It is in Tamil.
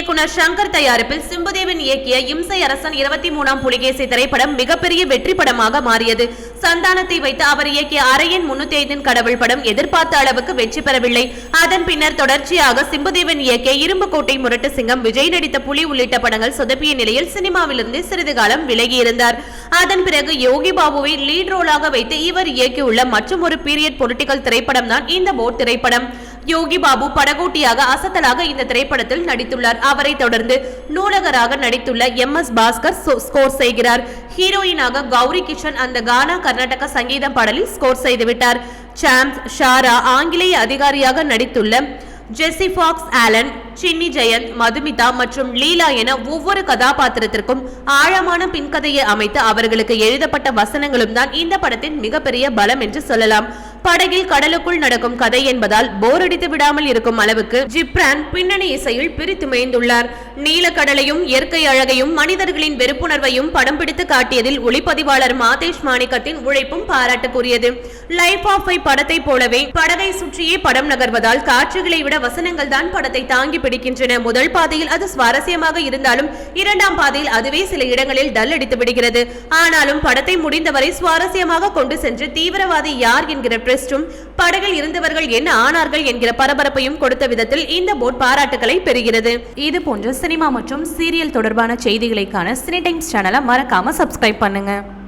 இயக்குனர் சங்கர் தயாரிப்பில் சிம்புதேவன் இயக்கிய இம்சை அரசன் இருபத்தி மூணாம் புலிகேசி திரைப்படம் மிகப்பெரிய வெற்றி படமாக மாறியது. சந்தானத்தை வைத்து அவர் இயக்கிய அரையன் முன்னூத்தி ஐந்தின் கடவுள் படம் எதிர்பார்த்த அளவுக்கு வெற்றி பெறவில்லை. அதன் பின்னர் தொடர்ச்சியாக சிம்புதேவன் இயக்கிய இரும்பு கோட்டை முரட்டு சிங்கம் விஜய் நடித்த புலி உள்ளிட்ட படங்கள் சொதப்பிய நிலையில் சினிமாவிலிருந்து சிறிது காலம் விலகியிருந்தார். அதன் பிறகு யோகி பாபுவை லீட் ரோலாக வைத்து இவர் இயக்கியுள்ள மற்றும் ஒரு பீரியட் பொலிட்டிக்கல் திரைப்படம் தான் இந்த போட் திரைப்படம். யோகி பாபு படகோட்டியாக அசத்தலாக இந்த திரைப்படத்தில் நடித்துள்ளார். அவரை தொடர்ந்து நூலகராக நடித்துள்ள எம் எஸ் பாஸ்கர் ஸ்கோர் செய்கிறார். ஹீரோயினாக கௌரி கிஷன் அந்த கானா கர்நாடக சங்கீதம் பாடலில் ஸ்கோர் செய்துவிட்டார். சாம்ஸ் ஷாரா ஆங்கிலேய அதிகாரியாக நடித்துள்ள Jesse Fox Allen Chinni Jayanth Madhumitha மற்றும் லீலா என ஒவ்வொரு கதாபாத்திரத்திற்கும் ஆழமான பின்கதையை அமைத்து அவர்களுக்கு எழுதப்பட்ட வசனங்களும் தான் இந்த படத்தின் மிகப்பெரிய பலம் என்று சொல்லலாம். படகில் கடலுக்குள் நடக்கும் கதை என்பதால் போர் அடித்து விடாமல் இருக்கும் அளவுக்கு ஜிப்ரான் பின்னணி இசையில் பிரித்து மேய்ந்துள்ளார். நீலக்கடலையும் இயற்கை அழகையும் மனிதர்களின் வெறுப்புணர்வையும் படம் பிடித்து காட்டியதில் ஒளிப்பதிவாளர் மாதேஷ் மாணிக்கத்தின் உழைப்பும் பாராட்டுக்குரியது. லைஃப் ஆஃப் ஐ படத்தை போலவே படகை சுற்றியே படம் நகர்வதால் காட்சிகளை விட வசனங்கள் தான் படத்தை தாங்கி பிடிக்கின்றன. முதல் பாதையில் அது சுவாரஸ்யமாக இருந்தாலும் இரண்டாம் பாதையில் அதுவே சில இடங்களில் டல் அடித்து விடுகிறது. ஆனாலும் படத்தை முடிந்தவரை சுவாரஸ்யமாக கொண்டு சென்று தீவிரவாதி யார் என்கிற ட்விஸ்டும் படகில் இருந்தவர்கள் என்ன ஆனார்கள் என்கிற பரபரப்பையும் கொடுத்த விதத்தில் இந்த போட் பாராட்டுகளை பெறுகிறது. இது போன்ற சினிமா மற்றும் சீரியல் தொடர்பான செய்திகளைக்கான சினி டைம்ஸ் சேனலை மறக்காம சப்ஸ்கிரைப் பண்ணுங்க.